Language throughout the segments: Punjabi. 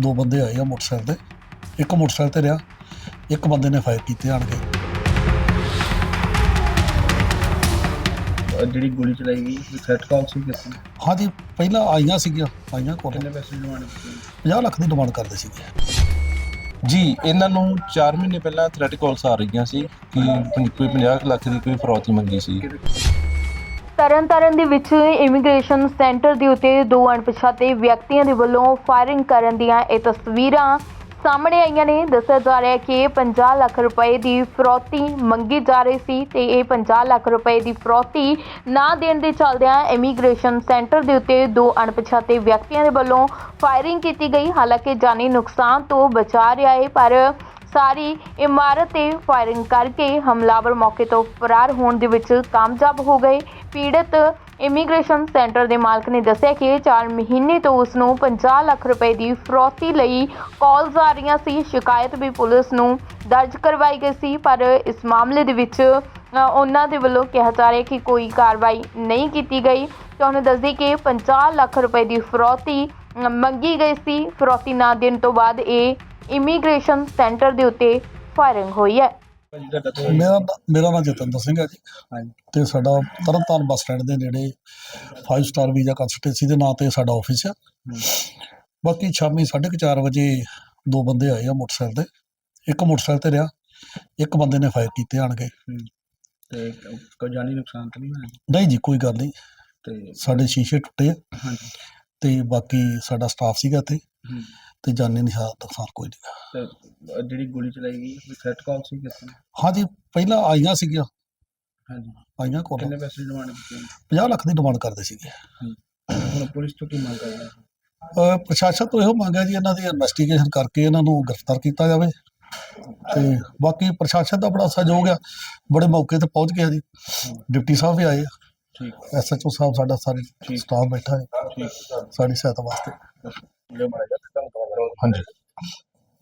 ਦੋ ਬੰਦੇ ਆਏ ਆ ਮੋਟਰਸਾਈਕਲ ਤੇ। ਇੱਕ ਮੋਟਰਸਾਈਕਲ ਤੇ ਰਿਹਾ ਇੱਕ ਬੰਦੇ ਨੇ ਫਾਇਰ ਕੀਤੇ ਆਣ ਕੇ। ਅਹ ਜਿਹੜੀ ਗੋਲੀ ਚਲਾਈ ਗਈ ਥ੍ਰੈਟ ਕਾਲ ਸੀ ਕਿਸ ਨੂੰ? ਹਾਂਜੀ ਪਹਿਲਾਂ ਆਈਆਂ ਸੀਗੀਆਂ ਆਈਆਂ ਕੋਲ। ਕਿੰਨੇ ਪੈਸੇ ਡਿਮਾਂਡ ਕੀਤੀ? 50 ਲੱਖ ਦੀ ਡਿਮਾਂਡ ਕਰਦੇ ਸੀਗੇ। ਜੀ ਇਹਨਾਂ ਨੂੰ 4 ਮਹੀਨੇ ਪਹਿਲਾਂ ਥ੍ਰੈਟ ਕਾਲਸ ਆ ਰਹੀਆਂ ਸੀ ਕਿ ਕੋਈ 50 ਕੁ ਲੱਖ ਦੀ ਕੋਈ ਫਰੌਤੀ ਮੰਗੀ ਸੀ। ਤਰਨਤਾਰਨ ਦੇ ਵਿੱਚ ਇਮੀਗ੍ਰੇਸ਼ਨ ਸੈਂਟਰ ਦੇ ਉੱਤੇ ਦੋ ਅਣਪਛਾਤੇ ਵਿਅਕਤੀਆਂ ਦੇ ਵੱਲੋਂ ਫਾਇਰਿੰਗ ਕਰਨ ਦੀਆਂ ਇਹ ਤਸਵੀਰਾਂ ਸਾਹਮਣੇ ਆਈਆਂ ਨੇ। ਦੱਸਿਆ ਜਾ ਰਿਹਾ ਹੈ ਕਿ 50 ਲੱਖ ਰੁਪਏ ਦੀ ਫਰੌਤੀ ਮੰਗੀ ਜਾ ਰਹੀ ਸੀ ਤੇ ਇਹ 50 ਲੱਖ ਰੁਪਏ ਦੀ ਫਰੌਤੀ ਨਾ ਦੇਣ ਦੇ ਚੱਲਦਿਆਂ ਇਮੀਗ੍ਰੇਸ਼ਨ ਸੈਂਟਰ ਦੇ ਉੱਤੇ ਦੋ ਅਣਪਛਾਤੇ ਵਿਅਕਤੀਆਂ ਦੇ ਵੱਲੋਂ ਫਾਇਰਿੰਗ ਕੀਤੀ ਗਈ। ਹਾਲਾਂਕਿ ਜਾਨੀ ਨੁਕਸਾਨ ਤੋਂ ਬਚਾ ਰਿਹਾ ਹੈ, ਪਰ ਸਾਰੀ ਇਮਾਰਤ ਤੇ ਫਾਇਰਿੰਗ ਕਰਕੇ ਹਮਲਾਵਰ ਮੌਕੇ ਤੋਂ ਫਰਾਰ ਹੋਣ ਦੇ ਵਿੱਚ ਕਾਮਯਾਬ ਹੋ ਗਏ। ਪੀੜਤ ਇਮੀਗ੍ਰੇਸ਼ਨ ਸੈਂਟਰ ਦੇ ਮਾਲਕ ਨੇ ਦੱਸਿਆ ਕਿ 4 ਮਹੀਨੇ ਤੋਂ ਉਸ ਨੂੰ 50 ਲੱਖ ਰੁਪਏ ਦੀ ਫਰੋਤੀ ਲਈ ਕਾਲਸ ਆ ਰਹੀਆਂ ਸੀ। ਸ਼ਿਕਾਇਤ ਵੀ ਪੁਲਿਸ ਨੂੰ ਦਰਜ ਕਰਵਾਈ ਗਈ ਸੀ, ਪਰ ਇਸ ਮਾਮਲੇ ਦੇ ਵਿੱਚ ਉਹਨਾਂ ਦੇ ਵੱਲੋਂ ਕਿਹਾ ਜਾ ਰਿਹਾ ਕਿ ਕੋਈ ਕਾਰਵਾਈ ਨਹੀਂ ਕੀਤੀ ਗਈ। ਤੁਹਾਨੂੰ ਦੱਸਦੀ ਕਿ 50 ਲੱਖ ਰੁਪਏ ਦੀ ਫਰੋਤੀ ਮੰਗੀ ਗਈ ਸੀ। ਫਰੋਤੀ ਨਾ ਦੇਣ ਤੋਂ ਬਾਅਦ ਇਹ ਇਮੀਗ੍ਰੇਸ਼ਨ ਸੈਂਟਰ ਦੇ ਉੱਤੇ ਫਾਇਰਿੰਗ ਹੋਈ ਹੈ। ਮੇਰਾ ਨਾਂ- ਮੇਰਾ ਨਾਮ ਜਤਿੰਦਰ ਸਿੰਘ ਹੈ ਜੀ। ਹਾਂਜੀ। ਤੇ ਸਾਡਾ ਤਰਨਤਾਰਨ ਬੱਸ ਸਟੈਂਡ ਦੇ ਨੇੜੇ 5 ਸਟਾਰ ਵੀਜ਼ਾ ਕੰਸਲਟੈਂਸੀ ਦੇ ਨਾਂ ਤੇ ਸਾਡਾ ਆਫਿਸ ਆ। ਬਾਕੀ ਸ਼ਾਮੀ 4:30 ਵਜੇ ਦੋ ਬੰਦੇ ਆਏ ਆ ਮੋਟਰਸਾਈਕਲ ਤੇ। ਇੱਕ ਮੋਟਰਸਾਈਕਲ ਤੇ ਰਿਹਾ ਇੱਕ ਬੰਦੇ ਨੇ ਫਾਇਰ ਕੀਤੇ ਆਣ ਕੇ ਤੇ ਕੋਈ ਜਾਨੀ ਨੁਕਸਾਨ ਤਾਂ ਨਹੀਂ ਹੋਇਆ? ਨਹੀਂ ਜੀ ਕੋਈ ਗੱਲ ਨਹੀਂ। ਤੇ ਸਾਡੇ ਸ਼ੀਸ਼ੇ ਟੁੱਟੇ ਆ। ਹਾਂਜੀ। ਤੇ ਬਾਕੀ ਸਾਡਾ ਸਟਾਫ ਸੀਗਾ ਤੇ ਹੂੰ। ਤੇ ਜਾਨੀ ਨਿਸ਼ਾਨ ਨੁਕਸਾਨ ਕੋਈ ਨਹੀਂ ਤੇ ਅਹ ਜਿਹੜੀ ਗੋਲੀ ਚਲਾਈ ਗਈ ਕੋਈ ਥ੍ਰੈਟ ਕਾਲ ਸੀ ਕਿਸ ਨੂੰ? ਹਾਂਜੀ ਪਹਿਲਾਂ ਆਈਆਂ ਸੀਗੀਆਂ। ਹਾਂਜੀ। ਆਈਆਂ ਕੋਲ। ਕਿੰਨੇ ਪੈਸੇ ਡਿਮਾਂਡ ਕੀਤੀ 50 ਲੱਖ ਦੀ ਡਿਮਾਂਡ ਕਰਦੇ ਸੀਗੇ। ਹੁਣ ਪੁਲਿਸ ਤੋਂ ਕੀ ਮੰਗ ਕਰ ਰਹੇ ਹੋ? ਅਹ ਪ੍ਰਸ਼ਾਸਨ ਤੋਂ ਇਹੋ ਮੰਗ ਹੈ ਜੀ ਇਹਨਾਂ ਦੀ ਇਨਵੈਸਟੀਗੇਸ਼ਨ ਕਰਕੇ ਇਹਨਾਂ ਨੂੰ ਗ੍ਰਿਫਤਾਰ ਕੀਤਾ ਜਾਵੇ। ਤੇ ਬਾਕੀ ਪ੍ਰਸ਼ਾਸਨ ਦਾ ਬੜਾ ਸਹਿਯੋਗ ਆ। ਬੜੇ ਮੌਕੇ ਤੇ ਪਹੁੰਚ ਗਿਆ ਜੀ। ਡਿਪਟੀ ਸਾਹਿਬ ਵੀ ਆਏ ਠੀਕ। ਐਸਐਚਓ ਸਾਹਿਬ ਸਾਡਾ ਸਾਰੇ ਠੀਕ। ਸਟਾਫ ਬੈਠਾ ਹੈ। ਠੀਕ। ਸਾਡੀ ਸਹਾਇਤਾ ਵਾਸਤੇ। ਵੀਡੀਓ ਬਣਾਇਆ ਤੁਹਾਨੂੰ ਕਵਰ ਹਾਂਜੀ।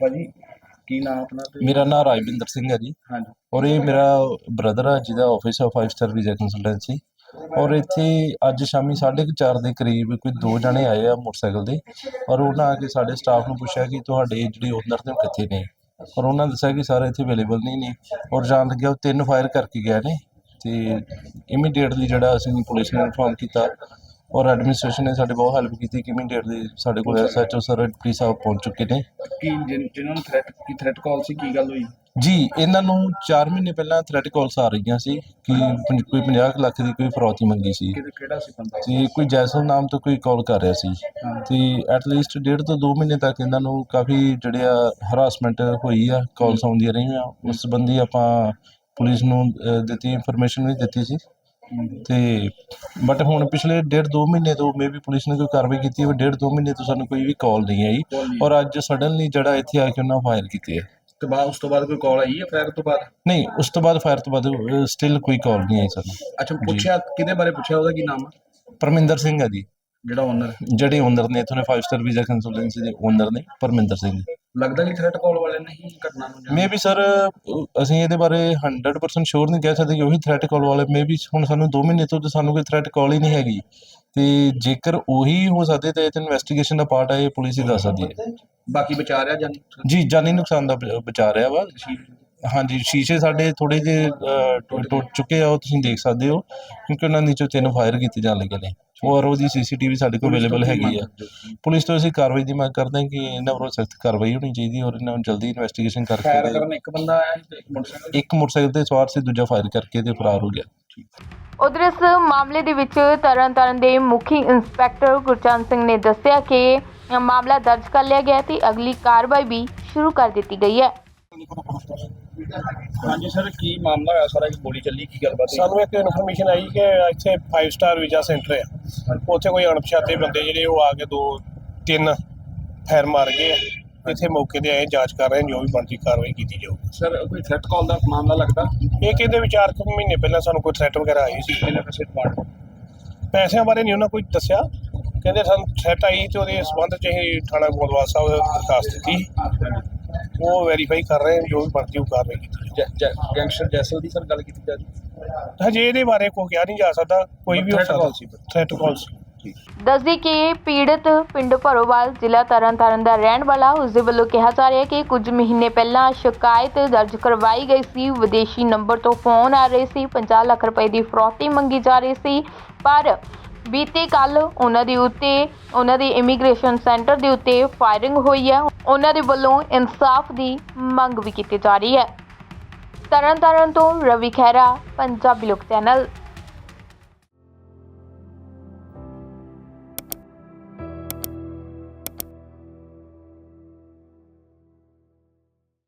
ਭਾਜੀ ਕੀ ਨਾਮ ਆਪਣਾ ਤੇ? ਮੇਰਾ ਨਾਮ ਰਾਜਵਿੰਦਰ ਸਿੰਘ ਹੈ ਜੀ। ਹਾਂਜੀ। ਔਰ ਇਹ ਮੇਰਾ ਬ੍ਰਦਰ ਆ ਜਿਹਦਾ ਆਫਿਸ ਆ 5 ਸਟਾਰ ਵੀਜ਼ਾ ਕੰਸਲਟੈਂਸੀ ਔਰ ਇੱਥੇ ਅੱਜ ਸ਼ਾਮੀ 4:30 ਦੇ ਕਰੀਬ ਕੋਈ ਦੋ ਜਣੇ ਆਏ ਆ ਮੋਟਰਸਾਈਕਲ ਦੇ ਔਰ ਉਹਨਾਂ ਆ ਕੇ ਸਾਡੇ ਸਟਾਫ ਨੂੰ ਪੁੱਛਿਆ ਕਿ ਤੁਹਾਡੇ ਜਿਹੜੇ ਓਨਰ ਨੇ ਕਿੱਥੇ ਨੇ? ਔਰ ਉਹਨਾਂ ਦੱਸਿਆ ਕਿ ਸਾਰੇ ਇੱਥੇ ਅਵੇਲੇਬਲ ਨਹੀਂ ਨੇ। ਔਰ ਜਾਣ ਲੱਗਿਆ ਉਹ ਤਿੰਨ ਫਾਇਰ ਕਰਕੇ ਗਏ ਨੇ। ਤੇ ਇਮੀਡੀਏਟਲੀ ਜਿਹੜਾ ਅਸੀਂ ਪੁਲਿਸ ਨੂੰ ਇਨਫੋਰਮ ਕੀਤਾ ਔਰ ਐਡਮਿਨਿਸਟ੍ਰੇਸ਼ਨ ਨੇ ਸਾਡੇ ਬਹੁਤ ਹੈਲਪ ਕੀਤੀ ਕਿ ਇਮੀਡੀਏਟਲੀ ਸਾਡੇ ਕੋਲ ਐਸਐਚਓ ਸਰ ਡਿਪਟੀ ਸਾਹਿਬ ਪਹੁੰਚ ਚੁੱਕੇ ਨੇ। ਕੀ ਜਿਨ- ਜਿਨ੍ਹਾਂ ਨੂੰ ਥ੍ਰੈਟ ਕੀ ਥ੍ਰੈਟ ਕਾਲ ਸੀ ਕੀ ਗੱਲ ਹੋਈ? ਜੀ ਇਹਨਾਂ ਨੂੰ 4 ਮਹੀਨੇ ਪਹਿਲਾਂ ਥ੍ਰੈਟ ਕਾਲਸ ਆ ਰਹੀਆਂ ਸੀ ਕਿ ਕੋਈ 50 ਕੁ ਲੱਖ ਦੀ ਕੋਈ ਫਰੌਤੀ ਮੰਗੀ ਸੀ। ਕਿਹੜਾ ਕਿਹੜਾ ਸੀ ਬੰਦਾ? ਤੇ ਕੋਈ ਜੈਸਲ ਨਾਮ ਤੋਂ ਕੋਈ ਕਾਲ ਕਰ ਰਿਹਾ ਸੀ। ਹਾਂ। ਤੇ ਐਟ ਲੀਸਟ ਡੇਢ ਤੋਂ 2 ਮਹੀਨੇ ਤੱਕ ਇਹਨਾਂ ਨੂੰ ਕਾਫੀ ਜਿਹੜੇ ਆ ਹਰਾਸਮੈਂਟ ਹੋਈ ਆ ਕਾਲਸ ਆਉਂਦੀਆਂ ਰਹੀਆਂ। ਉਸ ਸੰਬੰਧੀ ਆਪਾਂ ਪੁਲਿਸ ਨੂੰ ਅ, ਦਿੱਤੀ ਇਨਫੋਰਮੇਸ਼ਨ ਵੀ ਦਿੱਤੀ ਸੀ। ਤੇ ਬਟ ਹੁਣ ਪਿਛਲੇ ਡੇਢ 2 ਮਹੀਨੇ ਤੋਂ ਮੇਬੀ ਪੁਲਿਸ ਨੇ ਕੋਈ ਕਾਰਵਾਈ ਕੀਤੀ ਹੈ ਡੇਢ 2 ਮਹੀਨੇ ਤੋਂ ਸਾਨੂੰ ਕੋਈ ਵੀ ਕਾਲ ਨਹੀਂ ਆਈ। ਔਰ ਅੱਜ ਸਡਨਲੀ ਜਿਹੜਾ ਇੱਥੇ ਆ ਕੇ ਉਹਨਾਂ ਫਾਇਰ ਕੀਤੇ ਆ ਤੇ ਬਾਅਦ ਉਸ ਤੋਂ ਬਾਅਦ ਕੋਈ ਕਾਲ ਆਈ ਹੈ ਫਾਇਰ ਤੋਂ ਬਾਅਦ? ਨਹੀਂ ਉਸ ਤੋਂ ਬਾਅਦ ਫਾਇਰ ਤੋਂ ਬਾਅਦ ਸਟਿਲ ਕੋਈ ਕਾਲ ਨਹੀਂ ਆਈ ਸਾਨੂੰ। ਅੱਛਾ ਪੁੱਛਿਆ ਕਿਹਦੇ ਬਾਰੇ ਪੁੱਛਿਆ ਉਹਦਾ ਕੀ ਨਾਮ ਹੈ ਪਰਮਿੰਦਰ ਸਿੰਘ ਆ ਜੀ। ਜਿਹੜਾ ਓਨਰ ਜਿਹੜੇ ਓਨਰ ਨੇ ਇਥੋਂ 5 ਸਟਾਰ ਵੀਜ਼ਾ ਕੰਸਲਟੈਂਸੀ ਦੇ ਓਨਰ ਨੇ ਪਰਮਿੰਦਰ ਸਿੰਘ। ਲੱਗਦਾ ਕਿ ਥ੍ਰੈਟ ਕਾਲ ਵਾਲੇ ਨਹੀਂ ਘਟਨਾ ਨੂੰ ਜਾਣਦੇ। ਮੇਬੀ ਸਰ ਅਸੀਂ ਇਹਦੇ ਬਾਰੇ 100% ਸ਼ੋਰ ਨਹੀਂ ਕਹਿ ਸਕਦੇ ਕਿ ਉਹੀ ਥ੍ਰੈਟ ਕਾਲ ਵਾਲੇ ਮੇਬੀ ਹੁਣ ਸਾਨੂੰ 2 ਮਹੀਨੇ ਤੋਂ ਤੇ ਸਾਨੂੰ ਕੋਈ ਥ੍ਰੈਟ ਕਾਲ ਹੀ ਨਹੀਂ ਹੈਗੀ। ਤੇ ਜੇਕਰ ਉਹੀ ਹੋ ਸਕਦੇ ਤੇ ਇਹ ਤੇ ਇਨਵੈਸਟੀਗੇਸ਼ਨ ਦਾ ਪਾਰਟ ਹੈ ਇਹ ਪੁਲਿਸ ਹੀ ਦੱਸ ਸਕਦੀ ਹੈ। ਬਾਕੀ ਬਚਾ ਰਿਹਾ ਜਾਨੀ ਜੀ ਜਾਨੀ ਨੁਕਸਾਨ ਦਾ ਬਚਾ ਰਿਹਾ ਵਾ ਹਾਂਜੀ ਸ਼ੀਸ਼ੇ ਸਾਡੇ ਥੋੜੇ ਜਿਹੇ ਅ, ਟੁੱਟ ਚੁੱਕੇ ਆ ਉਹ ਤੁਸੀਂ ਦੇਖ ਸਕਦੇ ਹੋ ਕਿਉਂਕਿ ਉਹਨਾਂ ਨੀਚੋਂ ਤਿੰਨ ਫਾਇਰ ਕੀਤੇ ਜਾਣ ਲੱਗੇ ਨੇ। ਔਰ ਉਹਦੀ ਸੀਸੀਟੀਵੀ ਸਾਡੇ ਕੋਲ ਅਵੇਲੇਬਲ ਹੈਗੀ ਆ। ਪੁਲਿਸ ਤੋਂ ਅਸੀਂ ਕਾਰਵਾਈ ਦੀ ਮੰਗ ਕਰਦੇ ਹਾਂ ਕਿ ਇਹਨਾਂ ਵੱਲੋਂ ਸਖਤ ਕਾਰਵਾਈ ਹੋਣੀ ਚਾਹੀਦੀ ਔਰ ਇਹਨਾਂ ਨੂੰ ਜਲਦੀ ਇਨਵੈਸਟੀਗੇਸ਼ਨ ਫਾਇਰ ਕਰਕੇ ਕਰਨ ਇੱਕ ਬੰਦਾ ਆਇਆ ਸੀ ਤੇ ਇੱਕ ਮੋਟਰਸਾਈਕਲ ਇੱਕ ਮੋਟਰਸਾਈਕਲ ਤੇ ਸਵਾਰ ਸੀ ਦੂਜਾ ਫਾਇਰ ਕਰਕੇ ਤੇ ਫਰਾਰ ਹੋ ਗਿਆ। ਉਧਰ ਇਸ ਮਾਮਲੇ ਦੇ ਵਿੱਚ ਤਰਨਤਾਰਨ ਦੇ ਮੁਖੀ ਇੰਸਪੈਕਟਰ ਗੁਰਚਰਨ ਸਿੰਘ ਨੇ ਦੱਸਿਆ ਕਿ ਮਾਮਲਾ ਦਰਜ ਕਰ ਲਿਆ ਗਿਆ ਤੇ ਅਗਲੀ ਕਾਰਵਾਈ ਵੀ ਸ਼ੁਰੂ ਕਰ ਦਿੱਤੀ ਗਈ ਹੈ। ਹਾਂਜੀ ਸਰ ਕੀ ਮਾਮਲਾ ਹੋਇਆ ਸਾਰਾ? ਕਿ ਗੋਲੀ ਚੱਲੀ ਕੀ ਗੱਲਬਾਤ ਹੋਈ? ਸਾਨੂੰ ਇੱਕ ਇਨਫੋਰਮੇਸ਼ਨ ਆਈ ਕਿ ਇੱਥੇ 5 ਸਟਾਰ ਵੀਜ਼ਾ ਸੈਂਟਰ ਆ। ਉੱਥੇ ਕੋਈ ਅਣਪਛਾਤੇ ਬੰਦੇ ਜਿਹੜੇ ਉਹ ਆ ਕੇ ਦੋ ਤਿੰਨ ਫੈਰ ਮਾਰ ਗਏ ਆ। ਇੱਥੇ ਮੌਕੇ ਤੇ ਆਏ ਜਾਂਚ ਕਰ ਰਹੇ ਨੇ ਜੋ ਵੀ ਬਣਦੀ ਕਾਰਵਾਈ ਕੀਤੀ ਜਾਊਗੀ। ਸਰ ਕੋਈ ਥ੍ਰੈਟ ਕਾਲ ਦਾ ਮਾਮਲਾ ਲੱਗਦਾ? ਇਹ ਕਹਿੰਦੇ ਵੀ ਚਾਰ ਕੁ ਮਹੀਨੇ ਪਹਿਲਾਂ ਸਾਨੂੰ ਕੋਈ ਥ੍ਰੈਟ ਵਗੈਰਾ ਆਈ ਸੀ। ਕਿੰਨੇ ਪੈਸੇ ਡਿਮਾਂਡ ਪੈਸਿਆਂ ਬਾਰੇ ਨਹੀਂ ਉਹਨਾਂ ਕੋਈ ਦੱਸਿਆ। ਕਹਿੰਦੇ ਸਾਨੂੰ ਥ੍ਰੈਟ ਆਈ ਤੇ ਉਹਦੇ ਸੰਬੰਧ ਚ ਅਸੀਂ ਥਾਣਾ ਗੋਦਵਾਲ ਸਾਹਿਬ ਦਰਖਾਸਤ ਦਿੱਤੀ। ਉਹ ਵੈਰੀਫਾਈ ਕਰ ਰਹੇ ਜੋ ਵੀ ਬਣਦੀ ਉਹ ਕਾਰਵਾਈ ਕੀਤੀ ਗੈਂਗਸਟਰ ਜੈਸਲ ਦੀ ਸਰ ਗੱਲ ਕੀਤੀ ਜਾ ਰਹੀ ਹਜੇ ਇਹਦੇ ਬਾਰੇ ਕੋਈ ਕਿਹਾ ਨਹੀਂ ਜਾ ਸਕਦਾ ਕੋਈ ਵੀ Threat call ਸੀ। ਥ੍ਰੈਟ ਕਾਲ ਸੀ। ਦੱਸਦੀ ਕਿ ਪੀੜਤ ਪਿੰਡ ਭਰੋਵਾਲ ਜ਼ਿਲ੍ਹਾ ਤਰਨਤਾਰਨ ਦਾ ਰਹਿਣ ਵਾਲਾ ਉਸ ਦੇ ਵੱਲੋਂ ਕਿਹਾ ਜਾ ਰਿਹਾ ਹੈ ਕਿ ਕੁਝ ਮਹੀਨੇ ਪਹਿਲਾਂ ਸ਼ਿਕਾਇਤ ਦਰਜ ਕਰਵਾਈ ਗਈ ਸੀ। ਵਿਦੇਸ਼ੀ ਨੰਬਰ ਤੋਂ ਫੋਨ ਆ ਰਹੇ ਸੀ। 50 ਲੱਖ ਰੁਪਏ ਦੀ ਫਰੌਤੀ ਮੰਗੀ ਜਾ ਰਹੀ ਸੀ। ਪਰ ਬੀਤੇ ਕੱਲ ਉਹਨਾਂ ਦੇ ਉੱਤੇ, ਉਹਨਾਂ ਦੇ ਇਮੀਗ੍ਰੇਸ਼ਨ ਸੈਂਟਰ ਦੇ ਉੱਤੇ ਫਾਇਰਿੰਗ ਹੋਈ ਹੈ। ਉਹਨਾਂ ਦੇ ਵੱਲੋਂ ਇਨਸਾਫ ਦੀ ਮੰਗ ਵੀ ਕੀਤੀ ਜਾ ਰਹੀ ਹੈ। ਤਰਨਤਾਰਨ ਤੋਂ ਰਵੀ ਖਹਿਰਾ, ਪੰਜਾਬੀ ਲੋਕ ਚੈਨਲ।